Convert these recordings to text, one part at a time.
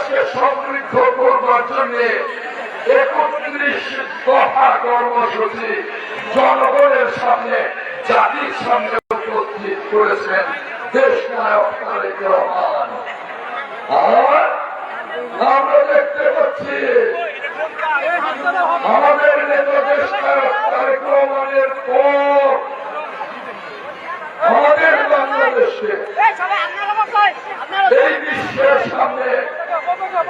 বাংলাদেশকে সমৃদ্ধ করবার জন্য একত্রিশ দফা কর্মসূচি জনগণের সামনে, জাতির সামনে উপস্থিত করেছেন দেশ নায়ক তারেক রহমান। আর আমরা দেখতে পাচ্ছি, আমাদের নেতা দেশ নায়ক তারেক রহমানের পর আমাদের বাংলাদেশে এই বিশ্বের সামনে আগামীতে নেতৃত্ব দেবেন দেশ নায়ক তারেক রহমানের সুযোগ্য কন্যা ভিডিও না লাইভ দেশ নেত্রী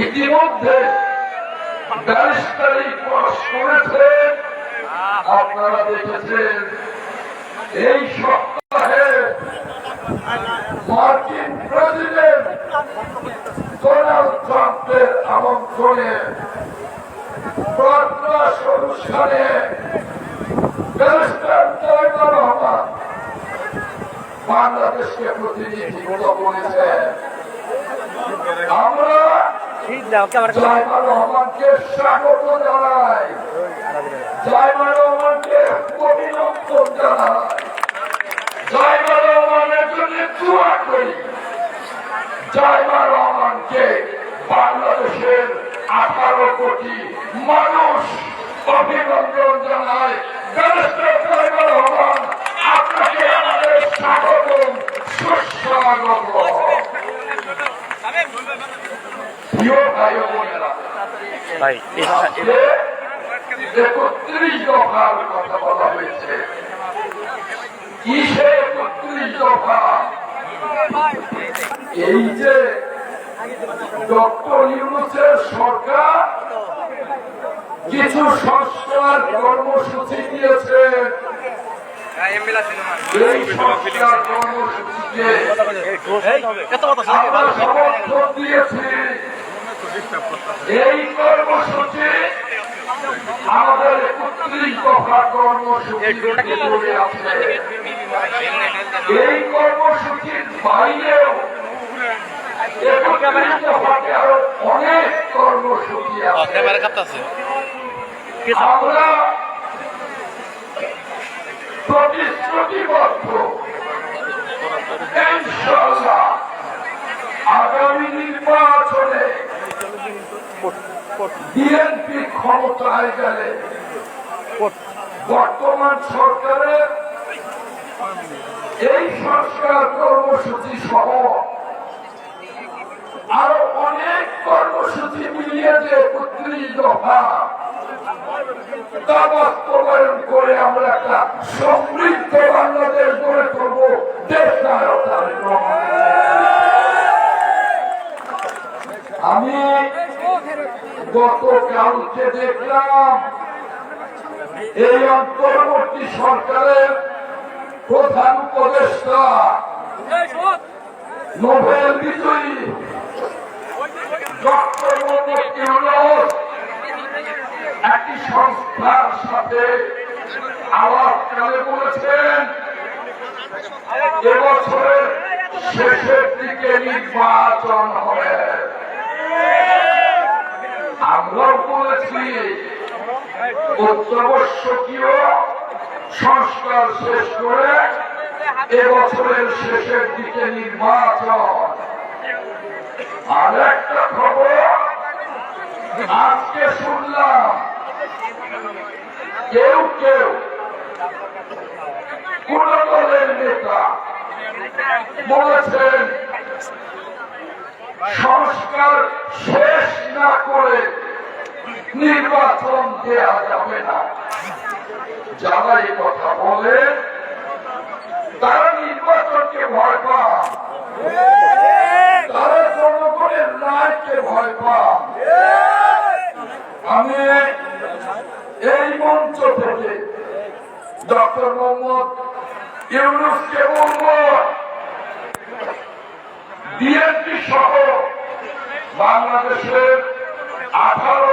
ইতিমধ্যে ব্যারিস্টারি পাশ করেছে। আপনারা দেখেছেন, এই সপ্তাহে মার্কিন প্রেসিডেন্ট ডোনাল্ড ট্রাম্পের আমন্ত্রণে প্রাক্রাস অনুষ্ঠানে বাংলাদেশকে প্রতিনিধিত্ব করেছেন। আমরা ঠিক দাও ক্যামেরা রহমানকে স্বাগত জানাই। জয়মা রহমানকে অভিনন্দন জানাই। জন্য দোয়া করি। বাংলাদেশের আঠারো কোটি মানুষ অভিনন্দন আপনাকে আমাদের স্বাগত সুস্বাগত ভাই ও বোনেরা ভাই একত্রিশ দফার কথা বলা হয়েছে কিসে একত্রিশ দফা এই যে ডক্টর ইউনুসের সরকার কিছু সংস্কার কর্মসূচি দিয়েছেন এই সংস্কার কর্মসূচিকে কত কথা আমরা সমর্থন দিয়েছি এই কর্মসূচি আমাদের একত্রিশ দফা কর্মসূচি এই কর্মসূচির বাইরেও একত্রিশ দফাতে আরও অনেক কর্মসূচি আছে। আমরা প্রতিশ্রুতিবদ্ধ। আগামী নির্বাচনে বিএনপি ক্ষমতায় গেলে বর্তমান সরকারের এই সংস্কার কর্মসূচি সহ আরও অনেক কর্মসূচি মিলিয়ে যে একত্রিশ দফা তা বাস্তবায়ন করে আমরা একটা সমৃদ্ধ বাংলাদেশ গড়ে তুলব দেশ। আমি গতকালকে দেখলাম এই অন্তর্বর্তী সরকারের প্রধান উপদেষ্টা নোবেল বিজয়ী ডক্টর একটি সংস্থার সাথে আলাপকালে বলেছেন এবছরের শেষের দিকে নির্বাচন হবে। আমরাও বলেছি অত্যাবশ্যকীয় সংস্কার শেষ করে এবছরের শেষের দিকে নির্বাচন। আর একটা খবর, আজকে শুনলাম কেউ কেউ কোন দলের নেতা বলেছেন, সংস্কার শেষ না করে নির্বাচন দেয়া যাবে না। যারা এই কথা বলে, তারা নির্বাচনকে ভয় পান তারা জনগণের রায়কে ভয় পান আমি এই মঞ্চ থেকে ডক্টর মোহাম্মদ ইউনুসকে বলব, বিএনপি সহ বাংলাদেশের আঠারো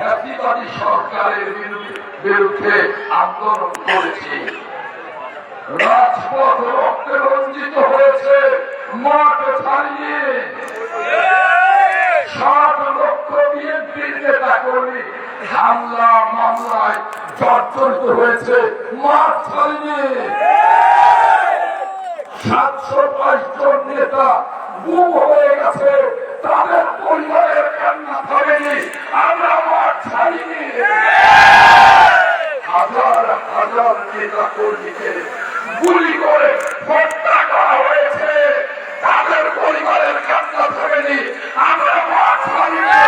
এক সরকারের বিরুদ্ধে- আন্দোলন করেছি। রাজপথ রক্তে রঞ্জিত হয়েছে, মাঠ ছাড়িয়ে। ষাট লক্ষ বিএনপির নেতা কর্মী হামলা, মামলায় জর্জরিত হয়েছে, মাঠ ছাড়িয়ে। সাতশো বাইশ জন নেতা গুম হয়ে গেছে তাদের পরিবারের কান্না থামেনি আমরা মাঠ ছাড়িনি। হাজার হাজার নেতা কর্মীকে গুলি করে হত্যা করা হয়েছে। তাদের পরিবারের কান্না থামেনি আমরা মাঠ ছাড়িনি।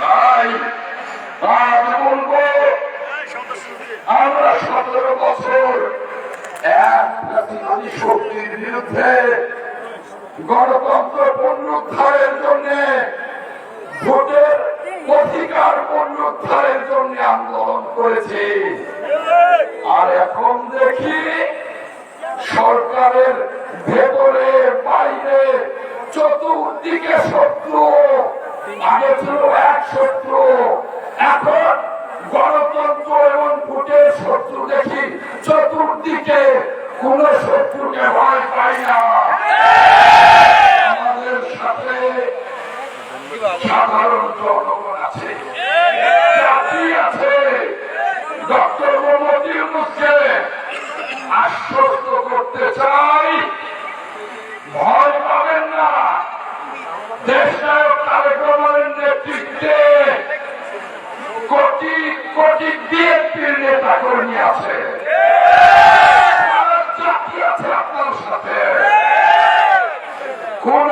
তাই আজ বলব, আমরা সতেরো বছর এক জাতিবাদী শক্তির বিরুদ্ধে গণতন্ত্র পুনরুদ্ধারের জন্য, ভোটের অধিকার পুনরুদ্ধারের জন্য আন্দোলন করেছি। আর এখন দেখি, সরকারের ভেতরে, বাইরে, চতুর্দিকে শত্রু আগে ছিল এক শত্রু এখন গণতন্ত্র এবং ভোটের শত্রু দেখি চতুর্দিকে কোন শত্রুকে ভয় পাই না আমাদের সাথে সাধারণ জনগণ আছে জাতি আছে ডক্টর মোহাম্মদ ইউনুসকে আশ্বস্ত করতে চাই ভয় পাবেন না দেশ নায়ক তারেক রহমানের নেতৃত্বে কোটি কোটি বিএনপির নেতা কর্মী আছে সারা জাতি আছে আপনার সাথে কোন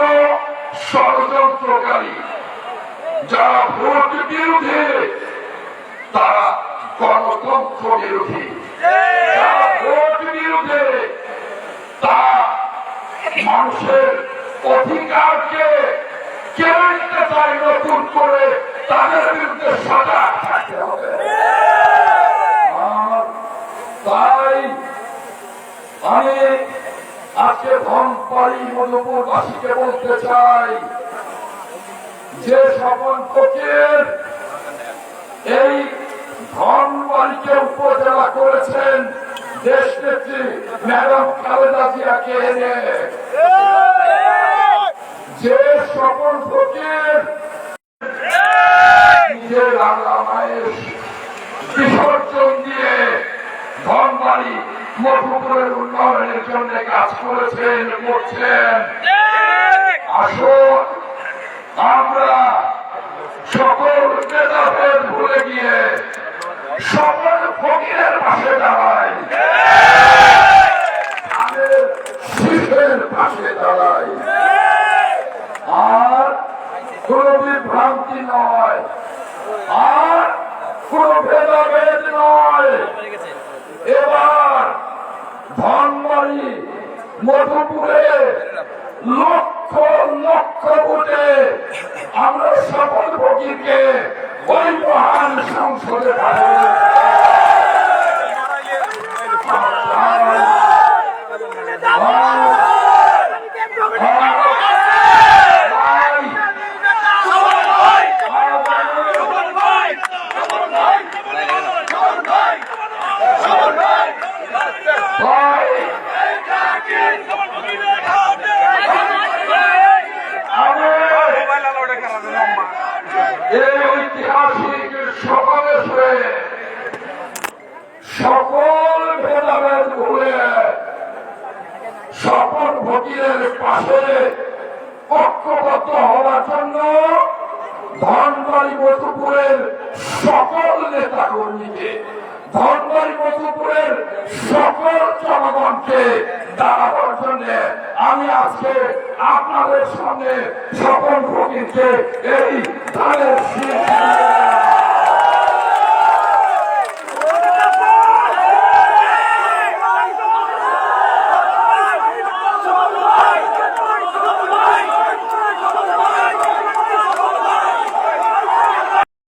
ষড়যন্ত্রকারী যারা ভোট বিরোধী তারা গণতন্ত্র বিরোধী যারা ভোট বিরোধী তারা মানুষের অধিকারকে কেড়ে নিতে চায় নতুন করে, তাদের বিরুদ্ধে সজাগ থাকতে হবে। তাই আমি আজকে ধনপাড়ি মধুপুরবাসীকে বলতে চাই যে স্বপন ফকির এই ধনবাড়িকে উপজেলা করেছেন দেশ নেত্রী ম্যাডাম খালেদা জিয়াকে এনে। যে স্বপন ফকির। নিজের আল্লাহ মায়ের বিসর্জন দিয়ে ধনবাড়ি মধুপুরের উন্নয়নের জন্য কাজ করেছেন করছেন। আসুন আমরা সকল ভেদাভেদ ভুলে গিয়ে সকল ফকিরের পাশে দাঁড়াই। পাশে দাঁড়াই। আর কোনো বিভ্রান্তি নয়। আর কোন ভেদাভেদ নয়। এবার ধনবাড়ি, মধুপুরে লক্ষ লক্ষ ভোটে আমরা শপথ ফকিরকে ওই মহান সংসদে পাঠাবো ভোটের পাশে ঐক্যবদ্ধ হওয়ার জন্য ধনবাড়ি মধুপুরের সকল নেতা কর্মীকে ধনবাড়ি মধুপুরের সকল জনগণকে দাঁড়াবার জন্য আমি আজকে আপনাদের সামনে সকল ফকিরকে এই ধানের শীষ